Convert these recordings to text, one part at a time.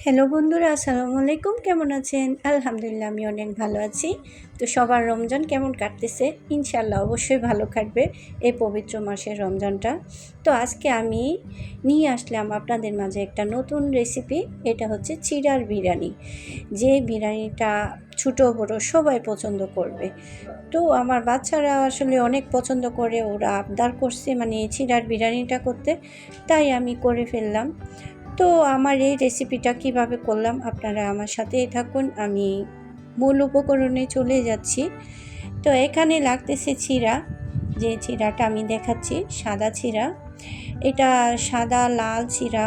Hello বন্ধুরা, আসসালামু আলাইকুম। কেমন আছেন? আলহামদুলিল্লাহ, আমি অনেক ভালো আছি। তো সবার রমজান কেমন কাটতেছে? ইনশাল্লাহ অবশ্যই ভালো কাটবে এই পবিত্র মাসের রমজানটা। তো আজকে আমি নিয়ে আসলাম আপনাদের মাঝে একটা নতুন রেসিপি এটা হচ্ছে চিড়ার বিরিয়ানি। যে বিরিয়ানিটা ছোটো বড়ো সবাই পছন্দ করবে। তো আমার বাচ্চারা আসলে অনেক পছন্দ করে, ওরা আবদার করছে মানে চিড়ার বিরিয়ানিটা করতে। তাই আমি করে ফেললাম। তো আমার এই রেসিপিটা কীভাবে করলাম আপনারা আমার সাথেই থাকুন। আমি মূল উপকরণে চলে যাচ্ছি। তো এখানে লাগতেছে চিরা যে চিরাটা আমি দেখাচ্ছি, সাদা চিরা এটা সাদা, লাল চিরা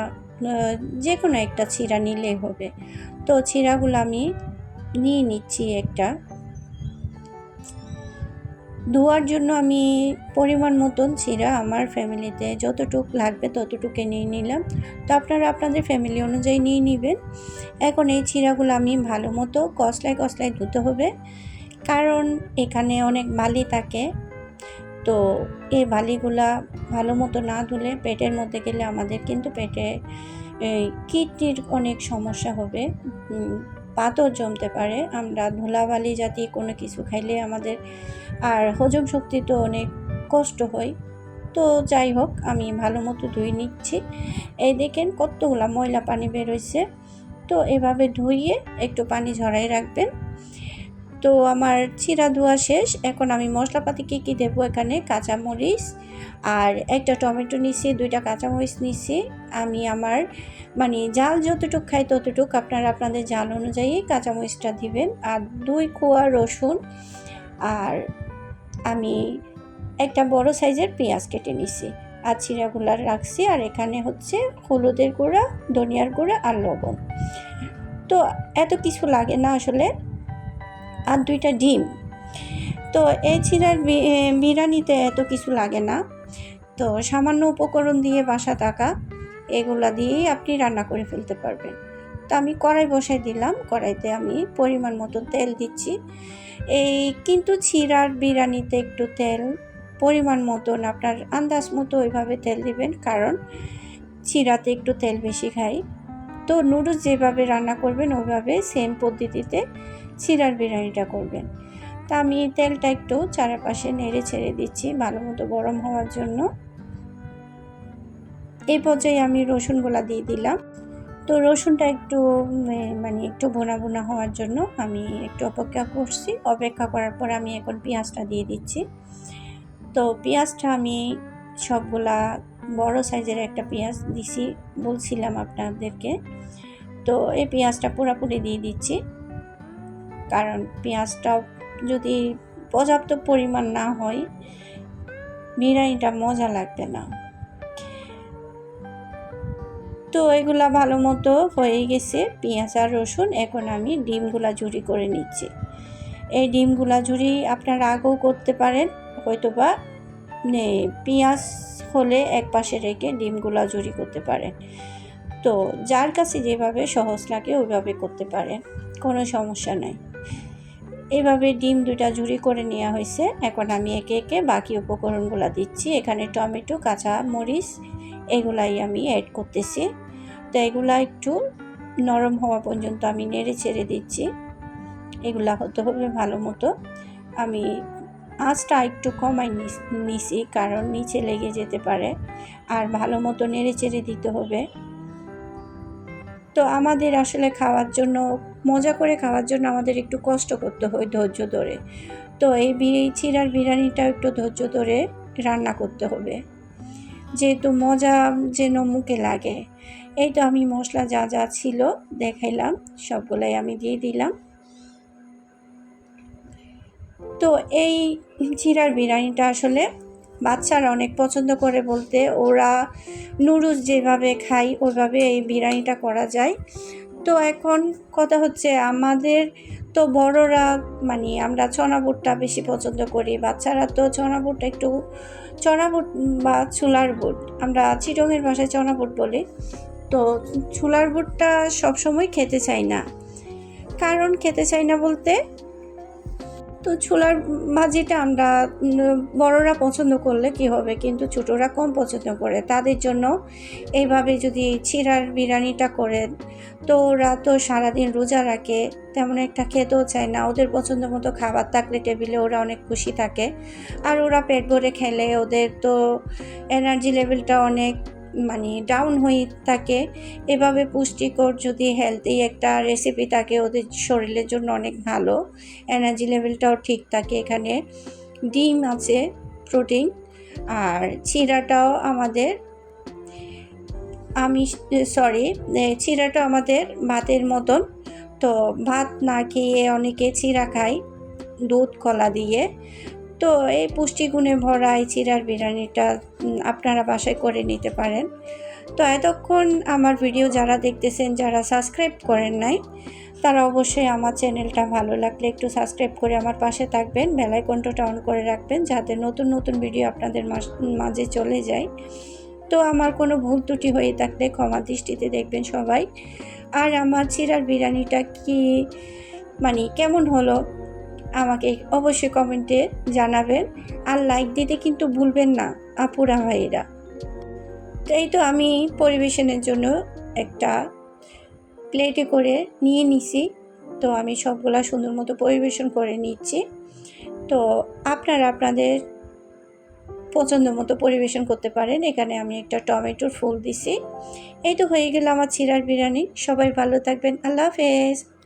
যে কোনো একটা চিরা নিলেই হবে। তো চিরাগুলো আমি নিয়ে নিচ্ছি একটা। ধোয়ার জন্য আমি পরিমাণ মতন চিরা আমার ফ্যামিলিতে যতটুক লাগবে ততটুকু নিয়ে নিলাম। তো আপনারা আপনাদের ফ্যামিলি অনুযায়ী নিয়ে নেবেন। এখন এই চিরাগুলো আমি ভালো মতো কসলায় কসলায় ধুতে হবে। কারণ এখানে অনেক বালি থাকে। তো এই বালিগুলা ভালো মতো না ধুলে পেটের মধ্যে গেলে আমাদের কিন্তু পেটে কিডনির অনেক সমস্যা হবে। পাতও জমতে পারে। আমরা ধুলাবালি জাতীয় কোনো কিছু খাইলে আমাদের আর হজম শক্তি তো অনেক কষ্ট হয়। তো যাই হোক, আমি ভালো মতো ধুই নিচ্ছি। এই দেখেন কতগুলা ময়লা পানি বেরোইছে তো এভাবে ধুইয়ে একটু পানি ঝরাই রাখবেন। তো আমার চিরা ধোয়া শেষ। এখন আমি মশলাপাতি কী কী দেবো এখানে? কাঁচামরিচ আর একটা টমেটো নিছি, দুইটা কাঁচামরিচ নিছি। আমি আমার মানে জাল যতটুকু খাই ততটুকু আপনারা আপনাদের জাল অনুযায়ী কাঁচামরিচটা দিবেন। আর দুই কোয়া রসুন আর আমি একটা বড় সাইজের পেঁয়াজ কেটে নিছি। আর চিরাগুলার রাখছি আর এখানে হচ্ছে হলুদের গুঁড়া, ধনিয়ার গুঁড়া আর লবণ। তো এত কিছু লাগে না আসলে। আর দুইটা ডিম। তো এই চিরার বিরিয়ানিতে এত কিছু লাগে না। তো সামান্য উপকরণ দিয়ে বাসা থাকা এগুলা দিয়েই আপনি রান্না করে ফেলতে পারবেন। তো আমি কড়াই বসাই দিলাম, কড়াইতে আমি পরিমাণ মতো তেল দিচ্ছি। এই কিন্তু চিরার বিরিয়ানিতে একটু তেল, পরিমাণ মতন আপনার আন্দাজ মতো ওইভাবে তেল দিবেন, কারণ চিরাতে একটু তেল বেশি খাই। তো নুডলস যেভাবে রান্না করবেন, ওইভাবে সেম পদ্ধতিতে চিরার বিরিয়ানিটা করবেন। তা আমি তেলটা একটু চারপাশে নেড়ে ছেড়ে দিচ্ছি ভালো মতো গরম হওয়ার জন্য। এই পর্যায়ে আমি রসুনগুলা দিয়ে দিলাম। তো রসুনটা একটু মানে একটু বোনা বোনা হওয়ার জন্য আমি একটু অপেক্ষা করছি। অপেক্ষা করার পর আমি এখন পেঁয়াজটা দিয়ে দিচ্ছি। তো পেঁয়াজটা আমি সবগুলা বড় সাইজের একটা পেঁয়াজ দিছি, বলছিলাম আপনাদেরকে। তো এই পেঁয়াজটা পুরাপুরি দিয়ে দিচ্ছি। কারণ পেঁয়াজটা যদি পর্যাপ্ত পরিমাণ না হয় বিরিয়ানিটা মজা লাগবে না। তো এগুলা ভালো মতো হয়ে গেছে পেঁয়াজ আর রসুন। এখন আমি ডিমগুলা ঝুরি করে নিচ্ছি। এই ডিমগুলা ঝুরি আপনারা আগেও করতে পারেন হয়তো বা পেঁয়াজ হলে এক পাশে রেখে ডিমগুলা জুড়ি করতে পারেন তো যার কাছে যেভাবে সহজ লাগে ওইভাবে করতে পারেন কোনো সমস্যা নাই। এভাবে ডিম দুটা ঝুরি করে নেওয়া হয়েছে। এখন আমি একে একে বাকি উপকরণগুলো দিচ্ছি। এখানে টমেটো, কাঁচা মরিচ এগুলাই আমি অ্যাড করতেছি। তো এগুলা একটু নরম হওয়া পর্যন্ত আমি নেড়ে ছেড়ে দিচ্ছি। এগুলা হতে হবে ভালো মতো। আমি আঁচটা একটু কমাই নিছি, কারণ নিচে লেগে যেতে পারে। আর ভালো মতো নেড়ে চেড়ে দিতে হবে। তো আমাদের আসলে খাওয়ার জন্য, মজা করে খাওয়ার জন্য আমাদের একটু কষ্ট করতে হয় ধৈর্য ধরে। তো এই চিরার বিরিয়ানিটা একটু ধৈর্য ধরে রান্না করতে হবে। যেহেতু মজা যেন মুখে লাগে। এই তো আমি মশলা যা যা ছিল দেখাইলাম, সবগুলাই আমি দিয়ে দিলাম। তো এই চিরার বিরিয়ানিটা আসলে বাচ্চারা অনেক পছন্দ করে বলতে ওরা নুডলস যেভাবে খাই ওইভাবে এই বিরিয়ানিটা করা যায়। তো এখন কথা হচ্ছে আমাদের তো বড়রা মানে আমরা চনা বুটটা বেশি পছন্দ করি, বাচ্চারা তো চনা বুটটা একটু চনা বুট বা ছোলার বুট, আমরা চিটংয়ের ভাষায় চনা বুট বলি। তো ছোলার বুটটা সবসময় খেতে চাই না। কারণ খেতে চাই না বলতে তো ছোলার ভাজিটা আমরা বড়রা পছন্দ করলে কি হবে, কিন্তু ছোটরা কম পছন্দ করে। তাদের জন্য এইভাবে যদি চিরার বিরিয়ানিটা করেন, তো ওরা তো সারাদিন রোজা রাখে, তেমন একটা খেতেও চায় না। ওদের পছন্দ মতো খাবার থাকলে টেবিলে ওরা অনেক খুশি থাকে। আর ওরা পেট ভরে খেলে, ওদের তো এনার্জি লেভেলটা অনেক মানে ডাউন হয়ে থাকে। এভাবে পুষ্টিকর যদি হেলদি একটা রেসিপি থাকে, ওদের শরীরের জন্য অনেক ভালো। এনার্জি লেভেলটাও ঠিক থাকে এখানে। ডিম আছে প্রোটিন আর চিরাটাও আমাদের আমি সরি চিরাটা আমাদের ভাতের মতন। তো ভাত না খেয়ে অনেকে চিরা খায়, দুধ, কলা দিয়ে। তো এই পুষ্টিগুণে ভরা এই চিরার বিরিয়ানিটা আপনারা বাসায় করে নিতে পারেন। তো এতক্ষণ আমার ভিডিও যারা দেখতেছেন, যারা সাবস্ক্রাইব করেন নাই, তারা অবশ্যই আমার চ্যানেলটা ভালো লাগলে একটু সাবস্ক্রাইব করে আমার পাশে থাকবেন বেলাইকনটা অন করে রাখবেন, যাতে নতুন নতুন ভিডিও আপনাদের মাঝে চলে যায়। তো আমার কোনো ভুল ত্রুটি হয়ে থাকলে ক্ষমা দৃষ্টিতে দেখবেন সবাই। আর আমার চিরার বিরিয়ানিটা কি মানে কেমন হলো? আমাকে অবশ্যই কমেন্টে জানাবেন আর লাইক দিতে কিন্তু ভুলবেন না, আপুরা ভাইয়েরা। তো এই তো আমি পরিবেশনের জন্য একটা প্লেটে করে নিয়ে নিছি। তো আমি সবগুলা সুন্দর মতো পরিবেশন করে নিচ্ছি। তো আপনারা আপনাদের পছন্দ মতো পরিবেশন করতে পারেন। এখানে আমি একটা টমেটোর ফুল দিছি। এই তো হয়ে গেল আমার চিরার বিরিয়ানি। সবাই ভালো থাকবেন। আল্লাহ হাফেজ।